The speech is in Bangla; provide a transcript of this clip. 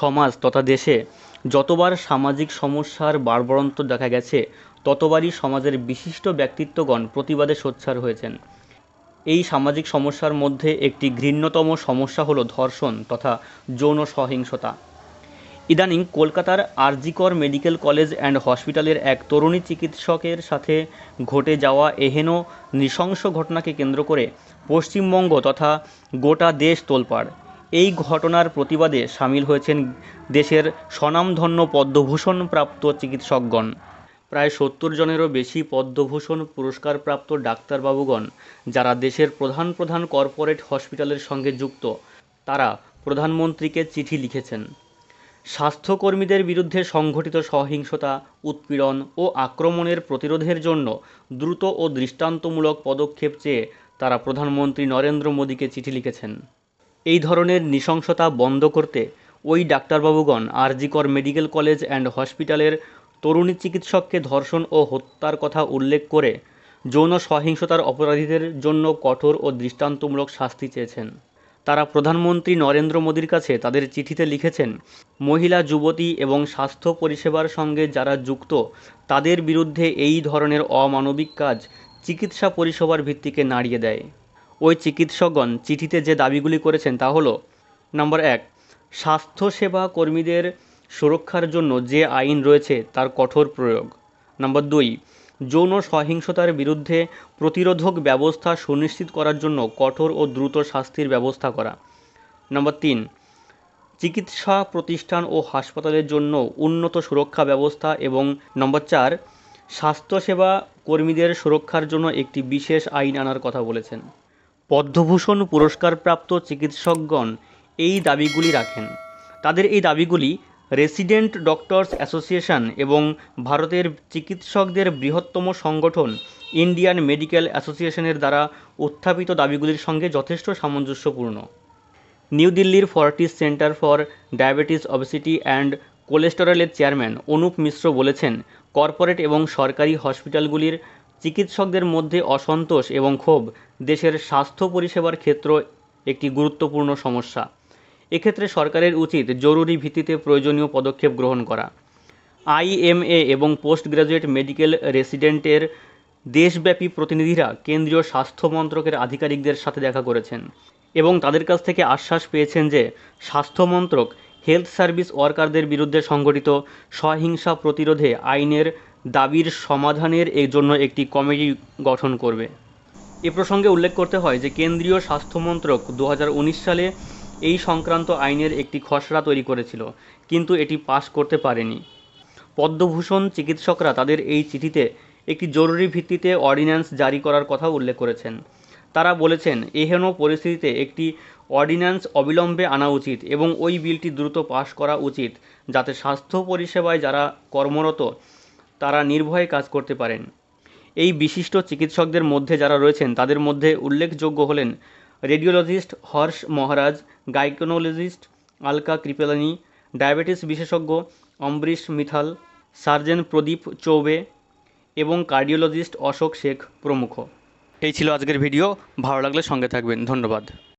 সমাজ তথা দেশে যতবার সামাজিক সমস্যার বাড়বড়ন্ত দেখা গেছে, ততবারই সমাজের বিশিষ্ট ব্যক্তিত্বগণ প্রতিবাদে সোচ্চার হয়েছেন। এই সামাজিক সমস্যার মধ্যে একটি ঘৃণ্যতম সমস্যা হলো ধর্ষণ তথা যৌন সহিংসতা। ইদানিং কলকাতার আরজিকর মেডিকেল কলেজ অ্যান্ড হসপিটালের এক তরুণী চিকিৎসকের সাথে ঘটে যাওয়া এহেন নৃশংস ঘটনাকে কেন্দ্র করে পশ্চিমবঙ্গ তথা গোটা দেশ তোলপাড়। এই ঘটনার প্রতিবাদে সামিল হয়েছেন দেশের স্বনামধন্য পদ্মভূষণ প্রাপ্ত চিকিৎসকগণ। প্রায় সত্তর জনেরও বেশি পদ্মভূষণ পুরস্কারপ্রাপ্ত ডাক্তারবাবুগণ, যারা দেশের প্রধান প্রধান কর্পোরেট হসপিটালের সঙ্গে যুক্ত, তারা প্রধানমন্ত্রীকে চিঠি লিখেছেন। স্বাস্থ্যকর্মীদের বিরুদ্ধে সংঘটিত সহিংসতা, উৎপীড়ন ও আক্রমণের প্রতিরোধের জন্য দ্রুত ও দৃষ্টান্তমূলক পদক্ষেপ চেয়ে তারা প্রধানমন্ত্রী নরেন্দ্র মোদীকে চিঠি লিখেছেন। এই ধরনের নৃশংসতা বন্ধ করতে ওই ডাক্তারবাবুগণ আরজিকর মেডিকেল কলেজ অ্যান্ড হসপিটালের তরুণী চিকিৎসককে ধর্ষণ ও হত্যার কথা উল্লেখ করে যৌন সহিংসতার অপরাধীদের জন্য কঠোর ও দৃষ্টান্তমূলক শাস্তি চেয়েছেন। তারা প্রধানমন্ত্রী নরেন্দ্র মোদীর কাছে তাদের চিঠিতে লিখেছেন, মহিলা, যুবতী এবং স্বাস্থ্য পরিষেবার সঙ্গে যারা যুক্ত, তাদের বিরুদ্ধে এই ধরনের অমানবিক কাজ চিকিৎসা পরিষেবার ভিত্তিকে নাড়িয়ে দেয়। ওই চিকিৎসকগণ চিঠিতে যে দাবিগুলি করেছেন তা হলো, নম্বর এক, স্বাস্থ্যসেবা কর্মীদের সুরক্ষার জন্য যে আইন রয়েছে তার কঠোর প্রয়োগ। নম্বর দুই, যৌন সহিংসতার বিরুদ্ধে প্রতিরোধক ব্যবস্থা সুনিশ্চিত করার জন্য কঠোর ও দ্রুত শাস্তির ব্যবস্থা করা। নম্বর তিন, চিকিৎসা প্রতিষ্ঠান ও হাসপাতালের জন্য উন্নত সুরক্ষা ব্যবস্থা এবং নম্বর চার, স্বাস্থ্যসেবা কর্মীদের সুরক্ষার জন্য একটি বিশেষ আইন আনার কথা বলেছেন। পদ্মভূষণ পুরস্কারপ্রাপ্ত চিকিৎসকগণ এই দাবিগুলি রাখেন। তাদের এই দাবিগুলি রেসিডেন্ট ডক্টরস অ্যাসোসিয়েশন এবং ভারতের চিকিৎসকদের বৃহত্তম সংগঠন ইন্ডিয়ান মেডিকেল অ্যাসোসিয়েশনের দ্বারা উত্থাপিত দাবিগুলির সঙ্গে যথেষ্ট সামঞ্জস্যপূর্ণ। নিউ দিল্লির Fortis centre for diabetes obesity and কোলেস্টেরলের চেয়ারম্যান অনুপ মিশ্র বলেছেন, কর্পোরেট এবং সরকারি হসপিটালগুলির চিকিৎসকদের মধ্যে অসন্তোষ এবং ক্ষোভ দেশের স্বাস্থ্য পরিষেবার ক্ষেত্র একটি গুরুত্বপূর্ণ সমস্যা। এক্ষেত্রে সরকারের উচিত জরুরি ভিত্তিতে প্রয়োজনীয় পদক্ষেপ গ্রহণ করা। আইএমএ এবং পোস্ট গ্রাজুয়েট মেডিকেল রেসিডেন্টের দেশব্যাপী প্রতিনিধিরা কেন্দ্রীয় স্বাস্থ্য মন্ত্রকের আধিকারিকদের সাথে দেখা করেছেন এবং তাদের কাছ থেকে আশ্বাস পেয়েছেন যে স্বাস্থ্য মন্ত্রক, হেলথ সার্ভিস ওয়ার্কারদের বিরুদ্ধে সংঘটিত সহিংসা প্রতিরোধে আইনের দাবির সমাধানের এর জন্য একটি কমিটি গঠন করবে। এ প্রসঙ্গে উল্লেখ করতে হয় যে, কেন্দ্রীয় স্বাস্থ্যমন্ত্রক দু হাজার উনিশ সালে এই সংক্রান্ত আইনের একটি খসড়া তৈরি করেছিল, কিন্তু এটি পাশ করতে পারেনি। পদ্মভূষণ চিকিৎসকরা তাদের এই চিঠিতে একটি জরুরি ভিত্তিতে অর্ডিন্যান্স জারি করার কথা উল্লেখ করেছেন। তারা বলেছেন, এহেন পরিস্থিতিতে একটি অর্ডিন্যান্স অবিলম্বে আনা উচিত এবং ওই বিলটি দ্রুত পাশ করা উচিত, যাতে স্বাস্থ্য পরিষেবায় যারা কর্মরত তারা নির্ভয়ে কাজ করতে পারেন। এই বিশিষ্ট চিকিৎসকদের মধ্যে যারা রয়েছেন, তাদের মধ্যে উল্লেখযোগ্য হলেন radiologist Harsh Maharaj, gynaecologist Alka Kripalani, diabetes বিশেষজ্ঞ অম্বরীশ মিথাল, সার্জেন প্রদীপ চৌবে এবং কার্ডিওলজিস্ট অশোক শেখ প্রমুখ। এই ছিল আজকের ভিডিও। ভালো লাগলে সঙ্গে থাকবেন। ধন্যবাদ।